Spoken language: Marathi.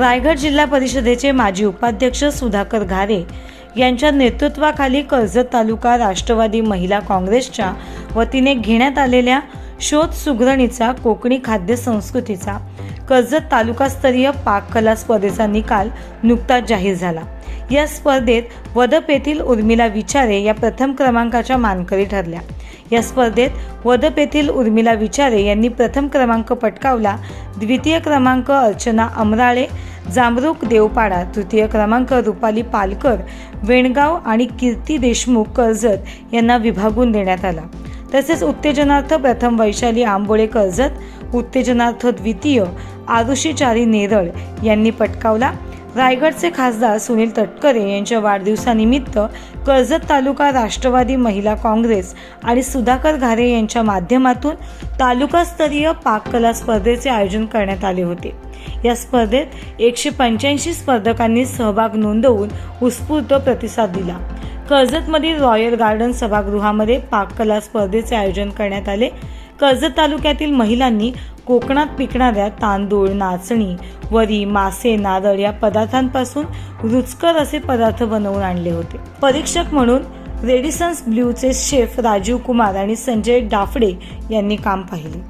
रायगड जिल्हा परिषदेचे माजी उपाध्यक्ष सुधाकर घारे यांच्या नेतृत्वाखाली कर्जत तालुका राष्ट्रवादी महिला काँग्रेसच्या वतीने घेण्यात आलेल्या शोध सुगरणीचा कोकणी खाद्य संस्कृतीचा कर्जत तालुकास्तरीय पाककला स्पर्धेचा निकाल नुकताच जाहीर झाला. या स्पर्धेत वदप येथील उर्मिला विचारे या प्रथम क्रमांकाच्या मानकरी ठरल्या. या स्पर्धेत वदप येथील उर्मिला विचारे यांनी प्रथम क्रमांक पटकावला द्वितीय क्रमांक अर्चना अमराळे जांभरूक देवपाडा तृतीय क्रमांक रुपाली पालकर वेणगाव आणि कीर्ती देशमुख कर्जत यांना विभागून देण्यात आला. तसेच उत्तेजनार्थ प्रथम वैशाली आंबोळे कर्जत उत्तेजनार्थ द्वितीय आरुषी चारी नेरळ यांनी पटकावला. रायगडचे खासदार सुनील तटकरे यांच्या वाढदिवसानिमित्त कर्जत तालुका राष्ट्रवादी महिला काँग्रेस आणि सुधाकर घारे यांच्या माध्यमातून तालुकास्तरीय पाककला स्पर्धेचे आयोजन करण्यात आले होते. या स्पर्धेत एकशे पंच्याऐंशी स्पर्धकांनी सहभाग नोंदवून उत्स्फूर्त प्रतिसाद दिला. कर्जतमधील रॉयल गार्डन सभागृहामध्ये पाककला स्पर्धेचे आयोजन करण्यात आले. कर्जत तालुक्यातील महिलांनी कोकणात पिकणाऱ्या तांदूळ नाचणी वरी मासे नारळ या पदार्थांपासून रुचकर असे पदार्थ बनवून आणले होते. परीक्षक म्हणून रेडिसन्स ब्ल्यूचे शेफ राजीव कुमार आणि संजय डाफडे यांनी काम पाहिले.